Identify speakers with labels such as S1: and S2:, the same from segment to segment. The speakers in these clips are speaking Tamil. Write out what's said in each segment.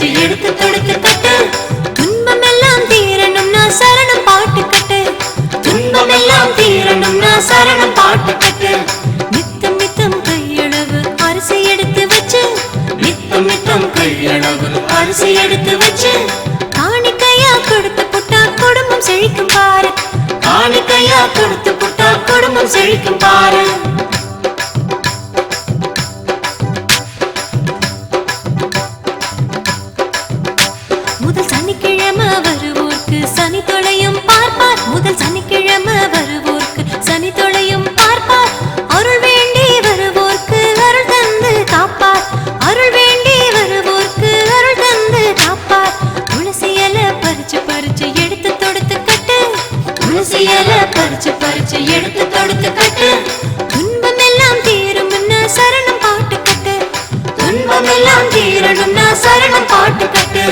S1: பிச்சு எடுத்து தொடுத்து கட்டு. துன்பம் எல்லாம் தீரணும் நான் சரணம் பாட்டு கட்டு. துன்பம் எல்லாம் தீரணும் நான் சரணம் பாட்டு கட்டு. மித்தம் மித்தம் கையளவு அரிசி எடுத்து வச்சு. மித்தம் மித்தம் கையளவு அரிசி எடுத்து வச்சு. காணிக்கையா கொடுத்து புட்டா குடும்பம் செழிக்கும் பாரு. காணிக்கையா கொடுத்து புட்டா குடும்பம் செழிக்கும் பாரு. துன்பம் எல்லாம் தீரணும் நான் சரணம் பாட்டு கட்டு.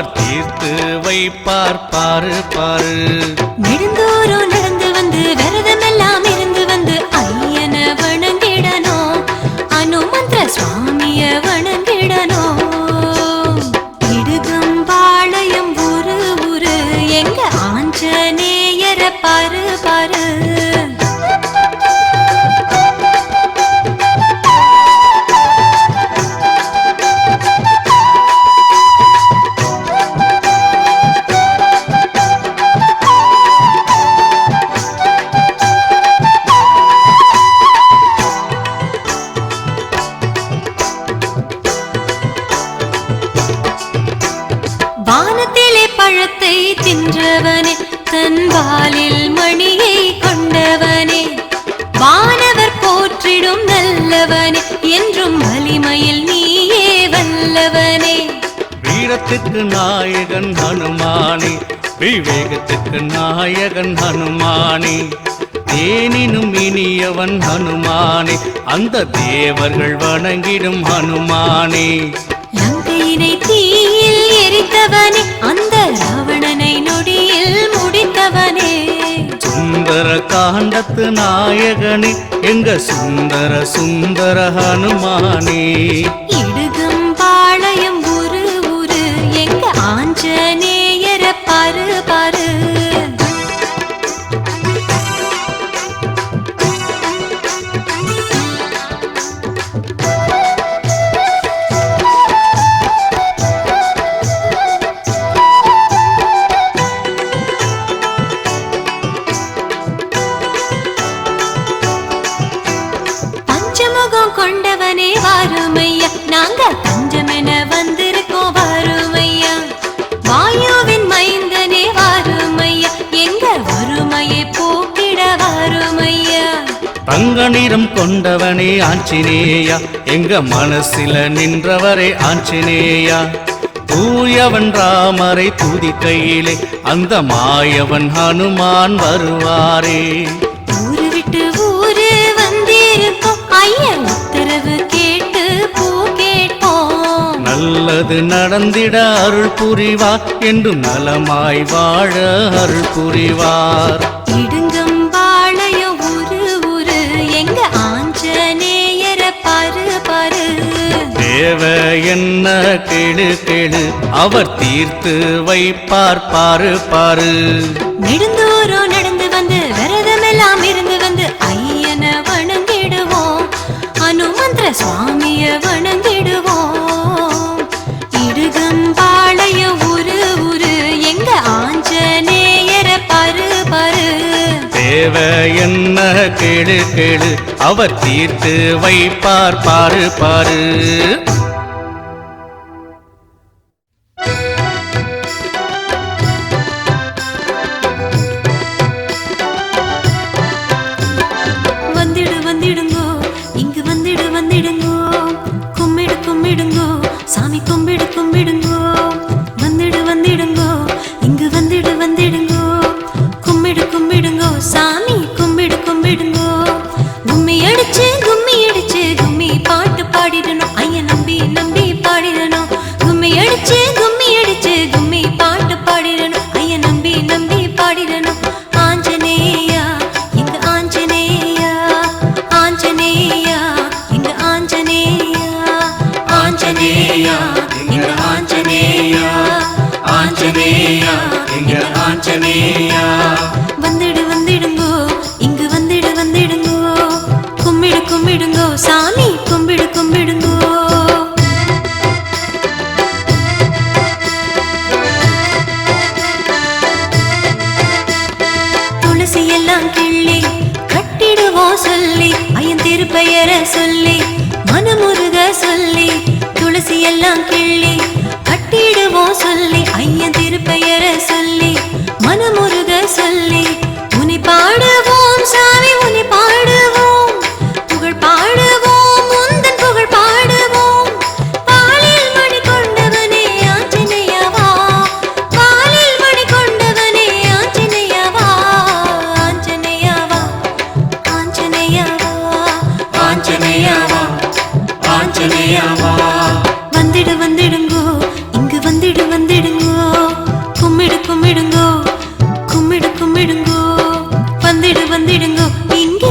S2: அவர் தீர்த்து வைப்பார் பாரு பாரு.
S1: பழத்தை தின்றவனே தன் வாலில் மணியை கொண்டவனே. வானவர் போற்றிடும் நல்லவனே என்றும் வலிமையில் நீயே வல்லவனே.
S2: வீரத்துக்கு நாயகன் ஹனுமானே விவேகத்துக்கு நாயகன் ஹனுமானே. தேனினும் இனியவன் ஹனுமானே அந்த தேவர்கள் வணங்கிடும் ஹனுமானே.
S1: தீ எரித்தவனே அந்த ராவணனை நொடியில் முடித்தவனே.
S2: சுந்தர காண்டத்து நாயகனே எங்க சுந்தர சுந்தர ஹனுமானே.
S1: வாருமையா? நாங்க தஞ்சமென வந்திருக்கோம் வாருமையா? வாயுவின் மைந்தனே வாருமையா? எங்க வறுமையை போக்கிட வாருமையா?
S2: தங்க நிறம் கொண்டவனே ஆஞ்சநேயா. எங்க மனசில நின்றவரே ஆஞ்சநேயா. தூயவன் ராமரை துதி கையிலே அந்த மாயவன் ஹனுமான் வருவாரே. நல்லது நடந்திட அருள் புரிவார் என்றும் நலமாய் வாழ அருள் புரிவார்.
S1: இடுங்கம்பாளையம் ஊரு ஊரு எங்க ஆஞ்சநேயர பாரு பாரு.
S2: தேவ என்ன கேளு கேளு அவர் தீர்த்து வைப்பார் பாரு பாரு.
S1: நெடுந்தூரம் நடந்து வந்து விரதமெல்லாம் இருந்து வந்து ஐயனை வணங்கிடுவோம். அனுமந்திர சுவாமிய வணங்கிடுவோம்.
S2: தேவ என்ன கேளு கேளு அவர் தீர்த்து வைப்பார் பாரு பாரு.
S1: ஆஞ்சநேயா. வந்திடு வந்திடுங்கோ. இங்கு வந்திடு வந்திடுங்கோ. கும்பிடு கும்பிடுங்கோ. சாமி கும்பிடு கும்பிடுங்கோ. துளசி எல்லாம் கிள்ளி கட்டிடுவோம் சொல்லி ஐயன் திருப்பெயர சொல்லி மனமுருக சொல்லி துளசி எல்லாம் கிள்ளி கட்டிடுவோம் சொல்லி ஐயன் திருப்ப இங்கே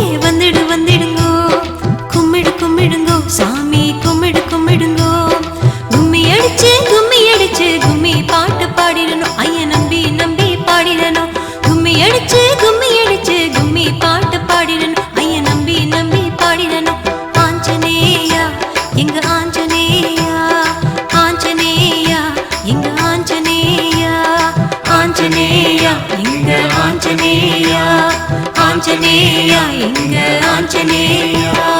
S1: ஆஞ்சநேயா இங்க ஆஞ்சநேயா.